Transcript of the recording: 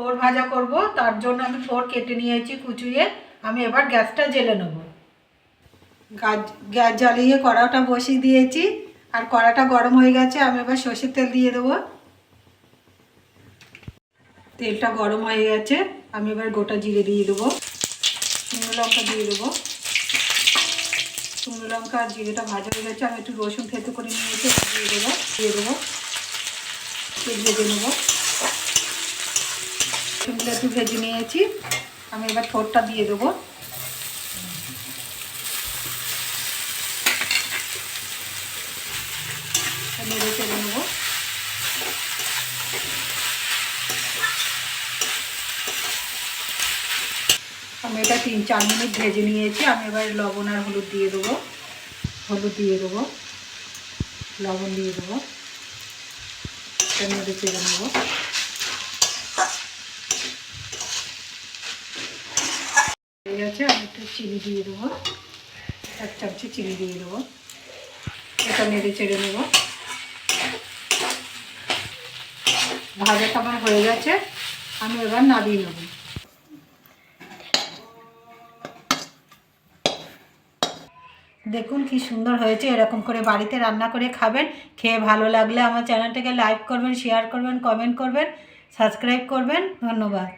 Four ভাজা করব, তার জন্য আমি ফোর কেটে নিয়েছি কুচুয়ে, আমি এবার গ্যাসটা জেলে নেব। গাছ গ্যাস জ্বালিয়ে কড়াটা বসিয়ে দিয়েছি, আর কড়াটা গরম হয়ে গেছে, আমি এবার সর্ষের তেল দিয়ে দেবো। তেলটা গরম হয়ে গেছে, আমি এবার গোটা জিরে দিয়ে দেবো। শুকনো লঙ্কা দিয়ে দেবো। শুকনো লঙ্কা আর জিরেটা ভাজা হয়ে গেছে, আমি একটু রসুন থেতো করে নিয়েছি দিয়ে দেবো দিয়ে দেবো। ভেজে নেব। একটু ভেজে নিয়েছি। আমি এবার থোরটা দিয়ে দেবো। আমি এটা তিন চার মিনিট ভেজে নিয়েছি। আমি এবার লবণ আর হলুদ দিয়ে দেবো। হলুদ দিয়ে দেবো। লবণ দিয়ে দেবো। নেড়ে চেড়ে নেব। হয়ে আমি একটু চিনি দিয়ে দেবো। এক চামচি চিনি দিয়ে দেবো। এটা নেড়ে চেড়ে নেব। ভাজাটা আমার হয়ে গেছে। আমি এবার নামিয়ে নেব। দেখুন কি সুন্দর হয়েছে। এরকম করে বাড়িতে রান্না করে খাবেন। খেয়ে ভালো লাগলে আমার চ্যানেলটাকে লাইক করবেন, শেয়ার করবেন, কমেন্ট করবেন, সাবস্ক্রাইব করবেন। ধন্যবাদ।